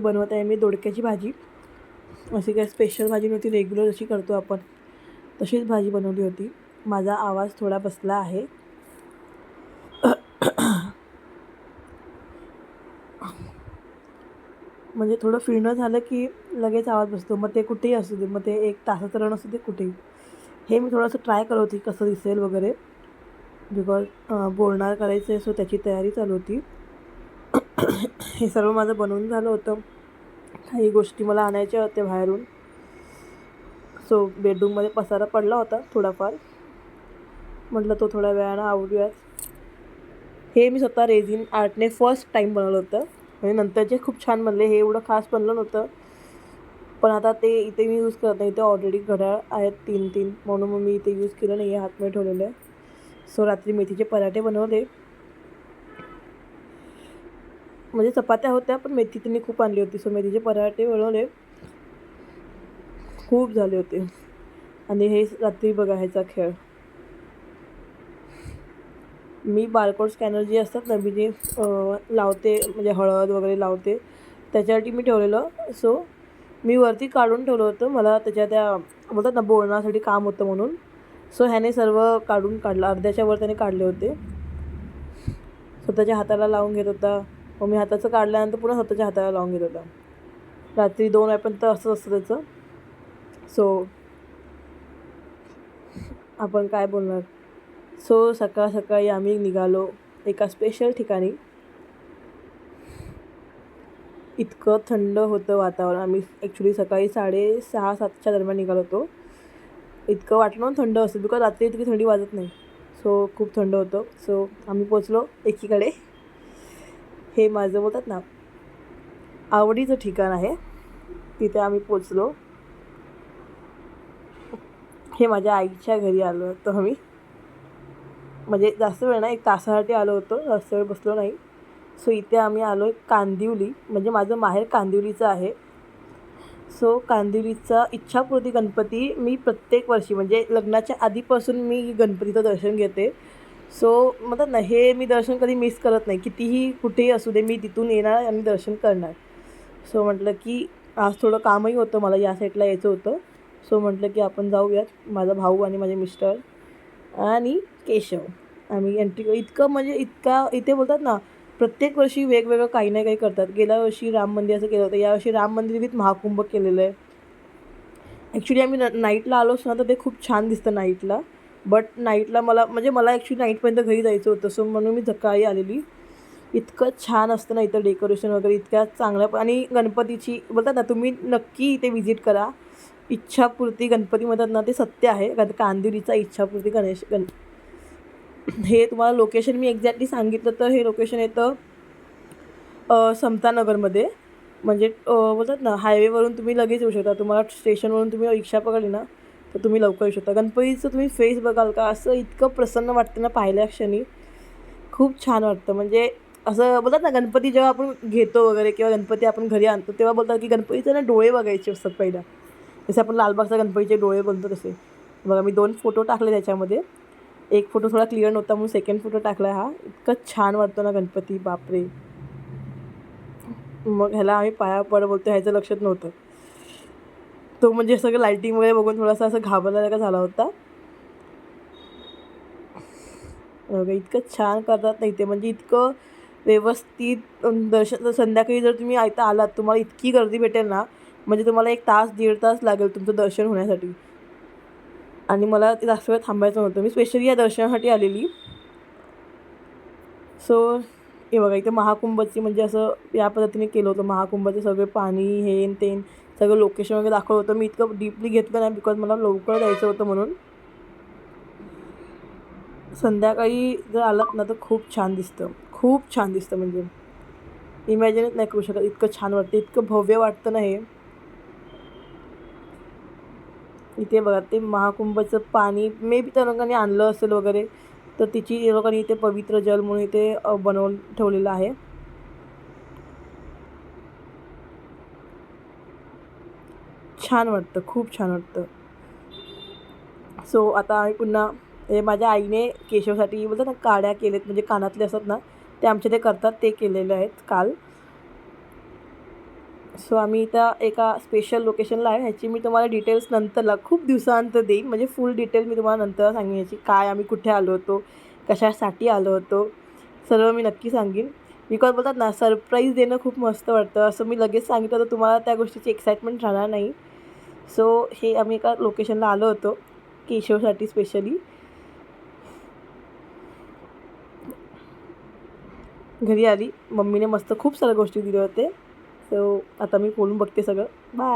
बनवत आहे मी दोडक्याची भाजी. अशी काय स्पेशल भाजी नव्हती रेग्युलर जशी करतो आपण. तशीच भाजी बनवली होती. माझा आवाज थोडा बसला आहे. म्हणजे थोडं फिरणं झालं की लगेच आवाज बसतो. मग ते कुठेही असू दे मग ते एक तासाचं रण असू दे कुठेही. हे मी थोडंसं ट्राय करत होती कसं दिसेल वगैरे. बिकॉज बोलणार करायचं आहे सो त्याची तयारी चालू होती. हे सर्व माझं बनवून झालं होतं. काही गोष्टी मला आणायच्या होत्या बाहेरून. सो बेडरूममध्ये पसारा पडला होता थोडाफार. म्हटलं तो थोड्या वेळानं आवडूयात हे मी स्वतः रेझिन आर्टने फर्स्ट टाईम बनवलं होतं. म्हणजे नंतरचे खूप छान बनले हे एवढं खास बनलं नव्हतं. पण आता ते इथे मी यूज करत नाही. इथे ऑलरेडी घड्याळ आहेत तीन तीन म्हणून मग मी इथे यूज केलं नाही आहे हातमध्ये ठेवलेलं आहे. सो रात्री मेथीचे पराठे बनवले. म्हणजे चपात्या होत्या पण मेथी त्यांनी खूप आणली होती. सो मेथीचे पराठे वळवले. खूप झाले होते. आणि हे रात्री बघा ह्याचा खेळ. मी बारकोड स्कॅनर जे असतात ना मी जे लावते म्हणजे हळद वगैरे लावते त्याच्यासाठी मी ठेवलेलं. सो मी वरती काढून ठेवलं होतं. मला त्याच्या त्या बोलतात ना बोलण्यासाठी काम होतं म्हणून. सो ह्याने सर्व काढून काढलं. अर्ध्याच्या वर त्याने काढले होते. स्वतःच्या हाताला लावून घेत होता. मग मी हाताचं काढल्यानंतर पुन्हा स्वतःच्या हाताला लावून घेत होता. रात्री दोन वाजेपर्यंत असंच असतं त्याचं. सो आपण काय बोलणार? सो सकाळ सकाळी आम्ही निघालो एका स्पेशल ठिकाणी. इतकं थंड होतं वातावरण. आम्ही ॲक्च्युली सकाळी साडेसहा सातच्या दरम्यान निघालो होतो. इतकं वाटलं थंड असतं बिकॉज रात्री इतकी थंडी वाजत नाही. सो खूप थंड होतं. सो आम्ही पोचलो एकीकडे. हे माझं बोलतात ना आवडीचं ठिकाण आहे तिथे आम्ही पोचलो. हे माझ्या आईच्या घरी आलो होतो आम्ही. म्हणजे जास्त वेळ ना एक तासासाठी आलो होतो जास्त वेळ बसलो नाही. सो इथे आम्ही आलो आहे कांदिवली म्हणजे माझं माहेर कांदिवलीचं आहे. सो कांदिवलीचा इच्छापूर्ती गणपती मी प्रत्येक वर्षी म्हणजे लग्नाच्या आधीपासून मी गणपतीचं दर्शन घेते. सो म्हणतात ना हे मी दर्शन कधी मिस करत नाही. कितीही कुठेही असू दे मी तिथून येणार आणि दर्शन करणार. सो म्हटलं की आज थोडं कामही होतं मला या साईडला यायचं होतं. सो म्हटलं की आपण जाऊयात माझा भाऊ आणि माझे मिस्टर आणि केशव. आम्ही एंट्री इतकं म्हणजे इतका इथे बोलतात ना प्रत्येक वर्षी वेगवेगळं काही ना काही करतात. गेल्या वर्षी राम मंदिराचं केलं होतं. यावर्षी राम मंदिर विथ महाकुंभ केलेलं आहे. ॲक्च्युली आम्ही न नाईटला आलोच ना तर ते खूप छान दिसतं नाईटला बट नाईटला मला म्हणजे मला ॲक्च्युली नाईटपर्यंत घरी जायचं होतं. सो म्हणून मी सकाळी आलेली. इतकं छान असतं ना इथं डेकोरेशन वगैरे इतक्या चांगल्या आणि गणपतीची बोलतात ना तुम्ही नक्की इथे व्हिजिट करा. इच्छापूर्ती गणपती म्हणतात ना ते सत्य आहे. कारण कांदिवलीचा इच्छापूर्ती गणेश गण हे तुम्हाला लोकेशन मी एक्झॅक्टली सांगितलं तर हे लोकेशन येतं समतानगरमध्ये. म्हणजे बोलतात ना हायवेवरून तुम्ही लगेच येऊ शकता. तुम्हाला स्टेशनवरून तुम्ही रिक्षा पकडली ना तर तुम्ही लवकर येऊ शकता. गणपतीचं तुम्ही फेस बघाल का? असं इतकं प्रसन्न वाटतं ना पाहिल्या क्षणी. खूप छान वाटतं. म्हणजे असं बोलतात ना गणपती जेव्हा आपण घेतो वगैरे किंवा गणपती आपण घरी आणतो तेव्हा बोलतात की गणपतीचे ना डोळे बघायचे असतात पहिला जसं आपण लालबागचा गणपतीचे डोळे बनतो तसे. बघा मी दोन फोटो टाकले त्याच्यामध्ये. एक फोटो थोडा क्लिअर नव्हता म्हणून सेकंड फोटो टाकला हा. इतका छान वाटतो ना गणपती बापरे. मग ह्याला आम्ही पाया पड बोलतो ह्याचं लक्षात नव्हतं. तो म्हणजे सगळं लाईटिंग वगैरे बघून थोडासा असं घाबरल्यासारखा झाला होता? बघा इतकं छान करतात ना इथे. म्हणजे इतकं व्यवस्थित दर्शन संध्याकाळी जर तुम्ही इथं आलात तुम्हाला इतकी गर्दी भेटेल ना म्हणजे तुम्हाला एक तास दीड तास लागेल तुमचं दर्शन होण्यासाठी. आणि मला जास्त वेळ थांबायचं नव्हतं. मी स्पेशली या दर्शनासाठी आलेली. सो हे बघा इथे महाकुंभची म्हणजे असं या पद्धतीने केलं होतं. महाकुंभचे सगळे पाणी हे तेन सगळं लोकेशन वगैरे दाखवलं होतं. मी इतकं डीपली घेतलं नाही बिकॉज मला लवकर जायचं होतं म्हणून. संध्याकाळी जर आलात ना तर खूप छान दिसतं. खूप छान दिसतं म्हणजे. इमॅजिनच नाही करू शकत. इतकं छान वाटतं. इतकं भव्य वाटतं ना हे. इथे बघा ते महाकुंभचं पाणी मे बी त्या लोकांनी आणलं असेल वगैरे तर तिची लोकांनी इथे पवित्र जल म्हणून इथे बनवून ठेवलेलं आहे. छान वाटतं खूप छान वाटतं. सो आता आम्ही पुन्हा हे माझ्या आईने केशवसाठी बोलतात ना काड्या केलेत म्हणजे कानातले असतात ना ते आमचे ते करतात ते केलेले आहेत काल. सो आम्ही इथं एका स्पेशल लोकेशनला आहे ह्याची मी तुम्हाला डिटेल्स नंतरला खूप दिवसानंतर देईन म्हणजे फुल डिटेल मी तुम्हाला नंतर सांगेन याची काय आम्ही कुठे आलो होतो कशासाठी आलो होतो सर्व मी नक्की सांगेन. बिकॉज बोलतात ना सरप्राईज देणं खूप मस्त वाटतं असं मी लगेच सांगितलं तर तुम्हाला त्या गोष्टीची एक्साइटमेंट राहणार नाही. सो हे आम्ही एका लोकेशनला आलो होतो केशवसाठी स्पेशली घरी आली. मम्मीने मस्त खूप साऱ्या गोष्टी दिल्या होते सो आता मी बोलून बघते सगळं. बाय